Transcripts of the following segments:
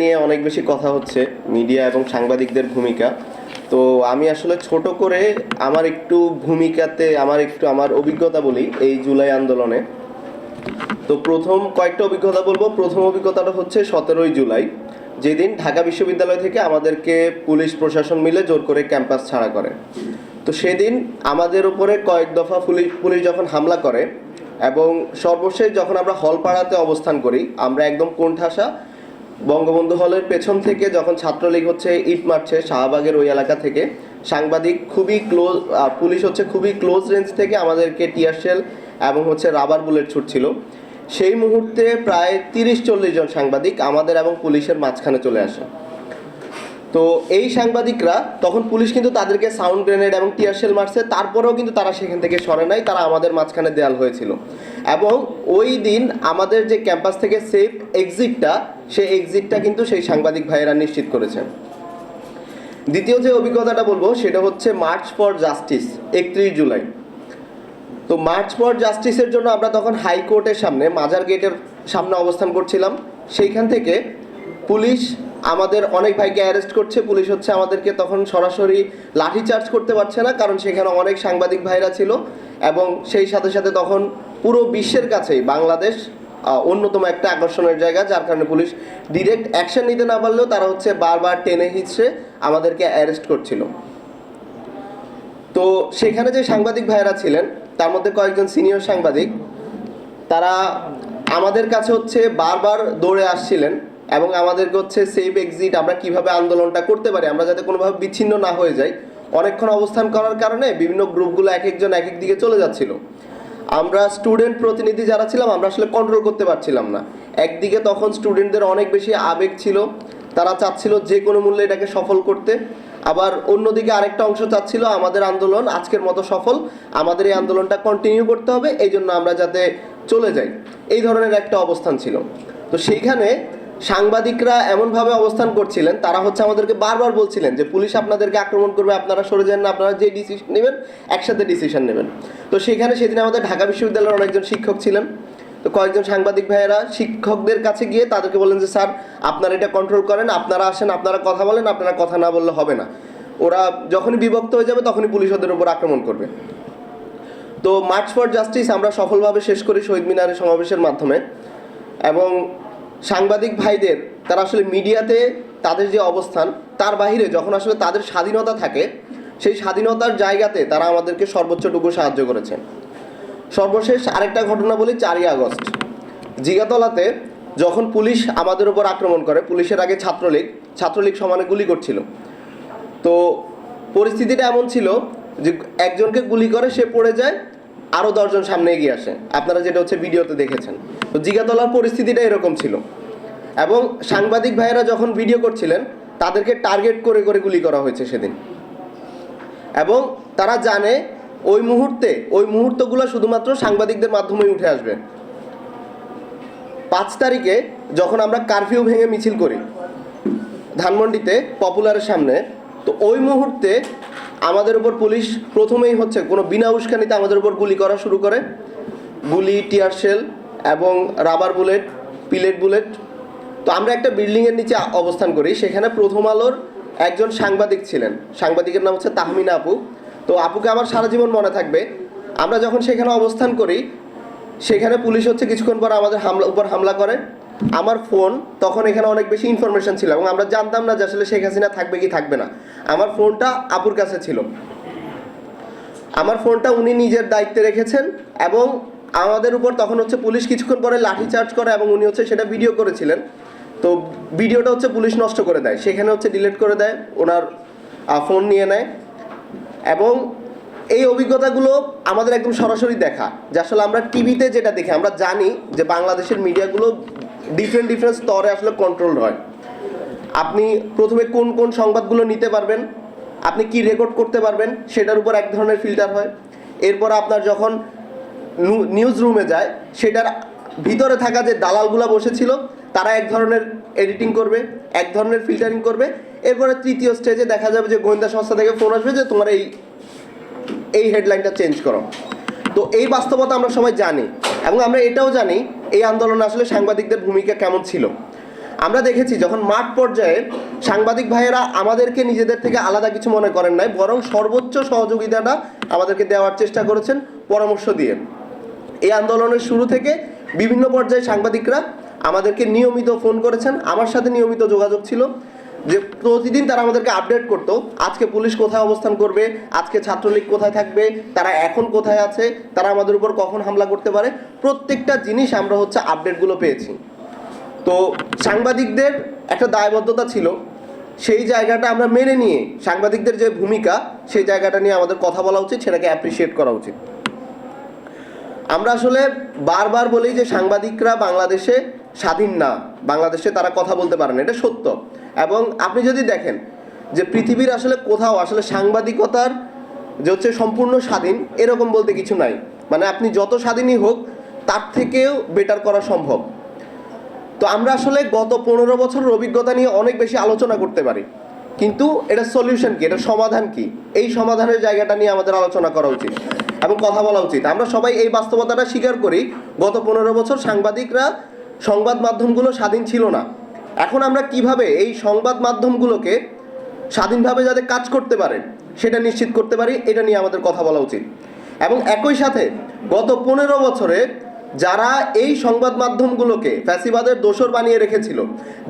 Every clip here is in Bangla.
নিয়ে অনেক বেশি কথা হচ্ছে, মিডিয়া এবং সাংবাদিকদের ভূমিকা। তো আমি আসলে ছোট করে আমার একটু ভূমিকাতে, আমার একটু আমার অভিজ্ঞতা বলি এই জুলাই আন্দোলনে। তো প্রথম কয়েকটা অভিজ্ঞতা বলব। প্রথম অভিজ্ঞতাটা হচ্ছে সতেরোই জুলাই। যেদিন ঢাকা বিশ্ববিদ্যালয় থেকে আমাদেরকে পুলিশ প্রশাসন মিলে জোর করে ক্যাম্পাস ছাড়া করে। তো সেদিন আমাদের উপরে কয়েক দফা পুলিশ পুলিশ যখন হামলা করে এবং সর্বশেষ যখন আমরা হলপাড়াতে অবস্থান করি, আমরা একদম কোণঠাসা বঙ্গবন্ধু হলের পেছন থেকে যখন ছাত্রলীগ হচ্ছে ইট মারছে শাহবাগের ওই এলাকা থেকে, সাংবাদিক খুবই ক্লোজ পুলিশ হচ্ছে খুবই ক্লোজ রেঞ্জ থেকে আমাদেরকে টিয়ারশেল এবং হচ্ছে রাবার বুলেট ছুটছিল। সেই মুহূর্তে প্রায় তিরিশ চল্লিশ জন সাংবাদিক আমাদের এবং পুলিশের মাঝখানে চলে আসে। তো এই সাংবাদিকরা, তখন পুলিশ কিন্তু তাদেরকে সাউন্ড গ্রেনেড এবং টিয়ার শেল মারছে, তারপরেও কিন্তু তারা সেখান থেকে সরে নাই, তারা আমাদের মাঝখানে দেয়াল হয়েছিল। এবং ওই দিন আমাদের যে ক্যাম্পাস থেকে সেফ এক্সিটটা সেই এক্সিটটা কিন্তু সেই সাংবাদিক ভাইয়েরা নিশ্চিত করেছেন দ্বিতীয় যে অভিজ্ঞতাটা বলব, সেটা হচ্ছে মার্চ ফর জাস্টিস, একত্রিশ জুলাই। তো মার্চ ফর জাস্টিসের জন্য আমরা তখন হাইকোর্টের সামনে, মাজার গেটের সামনে অবস্থান করছিলাম। সেইখান থেকে পুলিশ আমাদের অনেক ভাইকে অ্যারেস্ট করছে, পুলিশ হচ্ছে আমাদেরকে তখন সরাসরি লাঠি চার্জ করতে পারছে না, কারণ সেখানে অনেক সাংবাদিক ভাইরা ছিল এবং সেই সাথে সাথে তখন পুরো বিশ্বের কাছেই বাংলাদেশ অন্যতম একটা আকর্ষণের জায়গা, যার কারণে পুলিশ ডিরেক্ট অ্যাকশন নিতে না পারলেও তারা হচ্ছে বারবার টেনে হিচড়ে আমাদেরকে অ্যারেস্ট করছিল। তো সেখানে যে সাংবাদিক ভাইয়েরা ছিলেন, তার মধ্যে কয়েকজন সিনিয়র সাংবাদিক, তারা আমাদের কাছে হচ্ছে বারবার দৌড়ে আসছিলেন। এবং আমাদেরকে হচ্ছে সেফ এক্সিট আমরা কীভাবে আন্দোলনটা করতে পারি, আমরা যাতে কোনোভাবে বিচ্ছিন্ন না হয়ে যাই। অনেকক্ষণ অবস্থান করার কারণে বিভিন্ন গ্রুপগুলো এক একজন এক এক দিকে চলে যাচ্ছিল। আমরা স্টুডেন্ট প্রতিনিধি যারা ছিলাম, আমরা আসলে কন্ট্রোল করতে পারছিলাম না। একদিকে তখন স্টুডেন্টদের অনেক বেশি আবেগ ছিল, তারা চাচ্ছিল যে কোনো মূল্যে এটাকে সফল করতে। আবার অন্যদিকে আরেকটা অংশ চাচ্ছিল, আমাদের আন্দোলন আজকের মতো সফল, আমাদের এই আন্দোলনটা কন্টিনিউ করতে হবে এই জন্য আমরা যাতে চলে যাই। এই ধরনের একটা অবস্থান ছিল। তো সেইখানে সাংবাদিকরা এমনভাবে অবস্থান করছিলেন, তারা হচ্ছে আমাদেরকে বারবার বলছিলেন যে পুলিশ আপনাদেরকে আক্রমণ করবে, আপনারা সরে যান না আপনারা যে ডিসিশন নেবেন, একসাথে ডিসিশন নেবেন। তো সেখানে সেদিন আমাদের ঢাকা বিশ্ববিদ্যালয়ের অনেকজন শিক্ষক ছিলেন। তো কয়েকজন সাংবাদিক ভাইয়েরা শিক্ষকদের কাছে গিয়ে তাদেরকে বলেন যে, স্যার, আপনারা এটা কন্ট্রোল করেন, আপনারা আসেন, আপনারা কথা বলেন, আপনারা কথা না বললে হবে না। ওরা যখনই বিভক্ত হয়ে যাবে, তখনই পুলিশ ওদের উপর আক্রমণ করবে। তো মার্চ ফর জাস্টিস আমরা সফলভাবে শেষ করি শহীদ মিনারের সমাবেশের মাধ্যমে। এবং সাংবাদিক ভাইদের, তারা আসলে মিডিয়াতে তাদের যে অবস্থান, তার বাইরে যখন আসলে তাদের স্বাধীনতা থাকে, সেই স্বাধীনতার জায়গাতে তারা আমাদেরকে সর্বোচ্চটুকু সাহায্য করেছেন। সর্বশেষ আরেকটা ঘটনা বলি, চারই আগস্ট। জিগাতলাতে যখন পুলিশ আমাদের উপর আক্রমণ করে, পুলিশের আগে ছাত্রলীগ ছাত্রলীগ সমানে গুলি করছিল। তো পরিস্থিতিটা এমন ছিল যে একজনকে গুলি করে সে পড়ে যায় আরও দশজন সামনে এগিয়ে আসে। আপনারা যেটা হচ্ছে ভিডিওতে দেখেছেন। তো জিগাতলার পরিস্থিতিটা এরকম ছিল। এবং সাংবাদিক ভাইয়েরা যখন ভিডিও করছিলেন, তাদেরকে টার্গেট করে করে গুলি করা হয়েছে সেদিন। এবং তারা জানে ওই মুহূর্তে, ওই মুহূর্তগুলো শুধুমাত্র সাংবাদিকদের মাধ্যমেই উঠে আসবে। পাঁচ তারিখে যখন আমরা কারফিউ ভেঙে মিছিল করি, ধানমন্ডিতে, পপুলারের সামনে, তো ওই মুহূর্তে আমাদের উপর পুলিশ প্রথমেই হচ্ছে কোনো বিনা উস্কানিতে আমাদের উপর গুলি করা শুরু করে। গুলি, টিয়ার শেল এবং রাবার বুলেট, পিলেট বুলেট। তো আমরা একটা বিল্ডিংয়ের নিচে অবস্থান করি, সেখানে প্রথম আলোর একজন সাংবাদিক ছিলেন। সাংবাদিকের নাম হচ্ছে তাহমিনা আপু। তো আপুকে আমার সারা জীবন মনে থাকবে। আমরা যখন সেখানে অবস্থান করি, সেখানে পুলিশ হচ্ছে কিছুক্ষণ পর আমাদের হামলা, উপর হামলা করে। আমার ফোন তখন এখানে অনেক বেশি ইনফরমেশন ছিল এবং আমরা জানতাম না যে আসলে শেখ হাসিনা থাকবে কি থাকবে না। আমার ফোনটা আপুর কাছে ছিল। আমার ফোনটা উনি নিজের দায়িত্বে রেখেছেন এবং আমাদের উপর তখন হচ্ছে পুলিশ কিছুক্ষণ পরে লাঠি চার্জ করে এবং উনি হচ্ছে সেটা ভিডিও করেছিলেন। তো ভিডিওটা হচ্ছে পুলিশ নষ্ট করে দেয়। সেখানে হচ্ছে ডিলিট করে দেয়, ওনার ফোন নিয়ে নেয়। এবং এই অভিজ্ঞতাগুলো আমাদের একদম সরাসরি দেখা। যে আসলে আমরা টিভিতে যেটা দেখি, আমরা জানি যে বাংলাদেশের মিডিয়াগুলো ডিফারেন্ট ডিফারেন্ট স্তরে আসলে কন্ট্রোল হয়। আপনি প্রথমে কোন কোন সংবাদগুলো নিতে পারবেন? আপনি কি রেকর্ড করতে পারবেন? সেটার উপর এক ধরনের ফিল্টার হয়। এরপর আপনার যখন নিউজ রুমে যায়, সেটার ভিতরে থাকা যে দালালগুলো বসেছিল, তারা এক ধরনের এডিটিং করবে, এক ধরনের ফিল্টারিং করবে। এরপরে তৃতীয় স্টেজে দেখা যাবে যে গোয়েন্দা সংস্থা থেকে ফোন আসবে যে তোমার এই এই হেডলাইনটা চেঞ্জ করো। তো এই বাস্তবতা আমরা সবাই জানি এবং আমরা এটাও জানি, এই আন্দোলনে আসলে সাংবাদিকদের ভূমিকা কেমন ছিল। আমরা দেখেছি যখন মাঠ পর্যায়ে সাংবাদিক ভাইয়েরা আমাদেরকে নিজেদের থেকে আলাদা কিছু মনে করেন নাই, বরং সর্বোচ্চ সহযোগিতাটা আমাদেরকে দেওয়ার চেষ্টা করেছেন পরামর্শ দিয়ে। এই আন্দোলনের শুরু থেকে বিভিন্ন পর্যায়ে সাংবাদিকরা আমাদেরকে নিয়মিত ফোন করেছেন। আমার সাথে নিয়মিত যোগাযোগ ছিল যে প্রতিদিন তারা আমাদেরকে আপডেট করতো, আজকে পুলিশ কোথায় অবস্থান করবে, আজকে ছাত্রলীগ কোথায় থাকবে, তারা এখন কোথায় আছে, তারা আমাদের উপর কখন হামলা করতে পারে, প্রত্যেকটা জিনিস আমরা হচ্ছে আপডেটগুলো পেয়েছি। তো সাংবাদিকদের একটা দায়বদ্ধতা ছিল। সেই জায়গাটা আমরা মেনে নিয়ে সাংবাদিকদের যে ভূমিকা, সেই জায়গাটা নিয়ে আমাদের কথা বলা উচিত, সেটাকে অ্যাপ্রিসিয়েট করা উচিত। আমরা আসলে বারবার বলি যে সাংবাদিকরা বাংলাদেশে স্বাধীন না, বাংলাদেশে তারা কথা বলতে পারে না, এটা সত্য। এবং আপনি যদি দেখেন যে পৃথিবীর আসলে কোথাও আসলে সাংবাদিকতার যে হচ্ছে সম্পূর্ণ স্বাধীন, এরকম বলতে কিছু নাই। মানে আপনি যত স্বাধীনই হোক, তার থেকেও বেটার করা সম্ভব। তো আমরা আসলে গত পনেরো বছরের অভিজ্ঞতা নিয়ে অনেক বেশি আলোচনা করতে পারি। কিন্তু এটা সলিউশন কি? এটা সমাধান কি? এই সমাধানের জায়গাটা নিয়ে আমাদের আলোচনা করা উচিত এবং কথা বলা উচিত। আমরা সবাই এই বাস্তবতাটা স্বীকার করি, গত পনেরো বছর সাংবাদিকরা সংবাদ মাধ্যমগুলো স্বাধীন ছিল না। এখন আমরা কীভাবে এই সংবাদ মাধ্যমগুলোকে স্বাধীনভাবে যাতে কাজ করতে পারে, সেটা নিশ্চিত করতে পারি, এটা নিয়ে আমাদের কথা বলা উচিত। এবং একই সাথে গত পনেরো বছরে যারা এই সংবাদ মাধ্যমগুলোকে ফ্যাসিবাদের দোসর বানিয়ে রেখেছিল,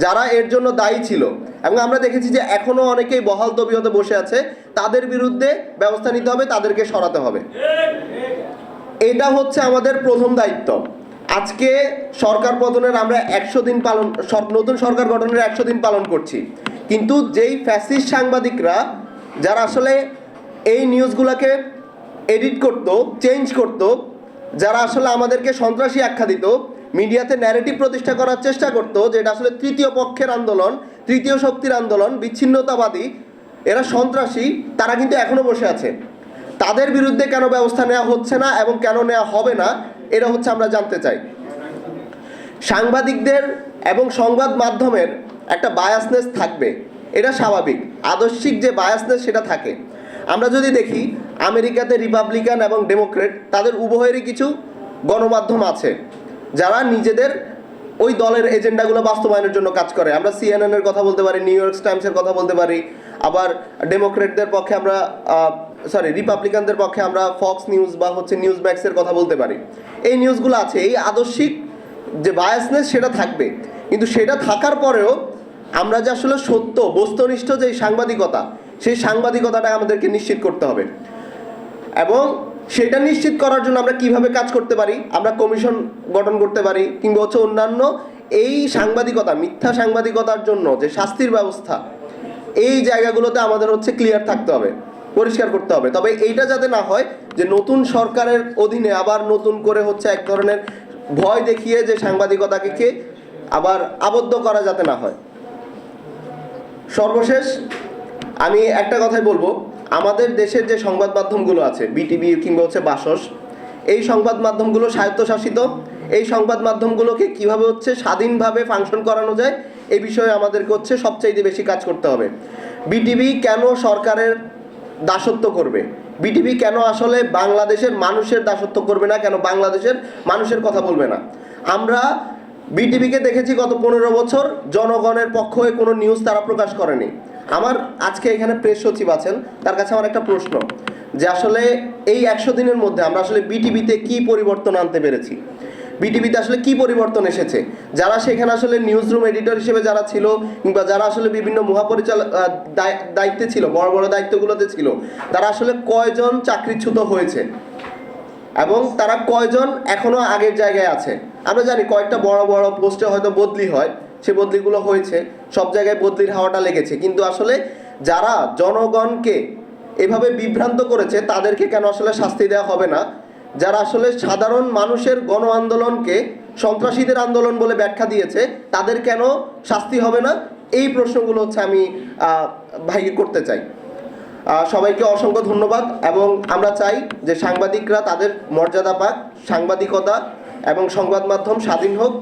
যারা এর জন্য দায়ী ছিল, এবং আমরা দেখেছি যে এখনও অনেকেই বহাল তবিয়তে বসে আছে, তাদের বিরুদ্ধে ব্যবস্থা নিতে হবে, তাদেরকে সরাতে হবে। এটা হচ্ছে আমাদের প্রথম দায়িত্ব। আজকে সরকার পতনের আমরা একশো দিন পালন নতুন সরকার গঠনের একশো দিন পালন করছি। কিন্তু যেই ফ্যাসিস্ট সাংবাদিকরা, যারা আসলে এই নিউজগুলোকে এডিট করত, চেঞ্জ করত যারা আসলে আমাদেরকে সন্ত্রাসী আখ্যা দিত, মিডিয়াতে ন্যারেটিভ প্রতিষ্ঠা করার চেষ্টা করতো যে এটা আসলে তৃতীয় পক্ষের আন্দোলন, তৃতীয় শক্তির আন্দোলন, বিচ্ছিন্নতাবাদী, এরা সন্ত্রাসী, তারা কিন্তু এখনও বসে আছে। তাদের বিরুদ্ধে কেন ব্যবস্থা নেওয়া হচ্ছে না এবং কেন নেওয়া হবে না, এটা হচ্ছে আমরা জানতে চাই। সাংবাদিকদের এবং সংবাদ মাধ্যমের একটা বায়াসনেস থাকবে, এটা স্বাভাবিক। আদর্শিক যে বায়াসনেস সেটা থাকে। আমরা যদি দেখি আমেরিকাতে রিপাবলিকান এবং ডেমোক্রেট, তাদের উভয়েরই কিছু গণমাধ্যম আছে, যারা নিজেদের ওই দলের এজেন্ডাগুলো বাস্তবায়নের জন্য কাজ করে। আমরা সিএনএন এর কথা বলতে পারি, নিউ ইয়র্ক টাইমসের কথা বলতে পারি, আবার ডেমোক্রেটদের পক্ষে আমরা সরি রিপাবলিকানদের পক্ষে আমরা ফক্স নিউজ বা হচ্ছে নিউজ ম্যাক্সের কথা বলতে পারি। এই নিউজগুলো আছে, এই আদর্শিক যে বায়াসনেস সেটা থাকবে। কিন্তু সেটা থাকার পরেও আমরা যে আসলে সত্য, বস্তুনিষ্ঠ যে সাংবাদিকতা, সেই সাংবাদিকতাটা আমাদেরকে নিশ্চিত করতে হবে। এবং সেটা নিশ্চিত করার জন্য আমরা কীভাবে কাজ করতে পারি, আমরা কমিশন গঠন করতে পারি, কিংবা হচ্ছে অন্যান্য এই সাংবাদিকতা, মিথ্যা সাংবাদিকতার জন্য যে শাস্তির ব্যবস্থা, এই জায়গাগুলোতে আমাদের হচ্ছে ক্লিয়ার থাকতে হবে, পরিষ্কার করতে হবে। তবে এইটা যাতে না হয় যে নতুন সরকারের অধীনে আবার নতুন করে হচ্ছে এক ধরনের ভয় দেখিয়ে যে সাংবাদিকতাকে কে আবার আবদ্ধ করা যাতে না হয়। সর্বশেষ আমি একটা কথাই বলব আমাদের দেশের যে সংবাদ মাধ্যমগুলো আছে বিটিভি কিংবা হচ্ছে বাসস, এই সংবাদ মাধ্যমগুলো স্বায়ত্তশাসিত। এই সংবাদ মাধ্যমগুলোকে কীভাবে হচ্ছে স্বাধীনভাবে ফাংশন করানো যায় এই বিষয়ে আমাদেরকে হচ্ছে সবচাইতে বেশি কাজ করতে হবে। বিটিভি কেন সরকারের দাসত্ব করবে? বিটিভি কেন আসলে বাংলাদেশের মানুষের দাসত্ব করবে না? কেন বাংলাদেশের মানুষের কথা বলবে না? আমরা বিটিভিকে দেখেছি গত পনেরো বছর, জনগণের পক্ষ হয়ে কোনো নিউজ তারা প্রকাশ করেনি। আমার আজকে এখানে প্রেস সচিব আছেন, তার কাছে আমার একটা প্রশ্ন, যে আসলে এই একশো দিনের মধ্যে আমরা আসলে বিটিভিতে কি পরিবর্তন আনতে পেরেছি? বিটিভিতে আসলে কি পরিবর্তন এসেছে? যারা সেখানে আসলে নিউজ রুম এডিটর হিসেবে যারা ছিল, কিংবা যারা আসলে বিভিন্ন মহাপরিচালক দায়িত্বে ছিল, বড় বড় দায়িত্বগুলোতে ছিল, তারা আসলে কয়জন চাকরিচ্যুত হয়েছে? এবং তারা কয়জন এখনও আগের জায়গায় আছে? আমরা জানি কয়েকটা বড় বড় পোস্টে হয়তো বদলি হয়, সে বদলিগুলো হয়েছে। সব জায়গায় বদলির হাওয়াটা লেগেছে। কিন্তু আসলে যারা জনগণকে এভাবে বিভ্রান্ত করেছে, তাদেরকে কেন আসলে শাস্তি দেওয়া হবে না? যারা আসলে সাধারণ মানুষের গণ আন্দোলনকে সন্ত্রাসীদের আন্দোলন বলে ব্যাখ্যা দিয়েছে, তাদের কেন শাস্তি হবে না? এই প্রশ্নগুলো হচ্ছে আমি ভাইকে করতে চাই। সবাইকে অসংখ্য ধন্যবাদ এবং আমরা চাই যে সাংবাদিকরা তাদের মর্যাদা পাক, সাংবাদিকতা এবং সংবাদ মাধ্যম স্বাধীন হোক,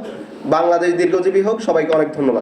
বাংলাদেশ দীর্ঘজীবী হোক। সবাইকে অনেক ধন্যবাদ।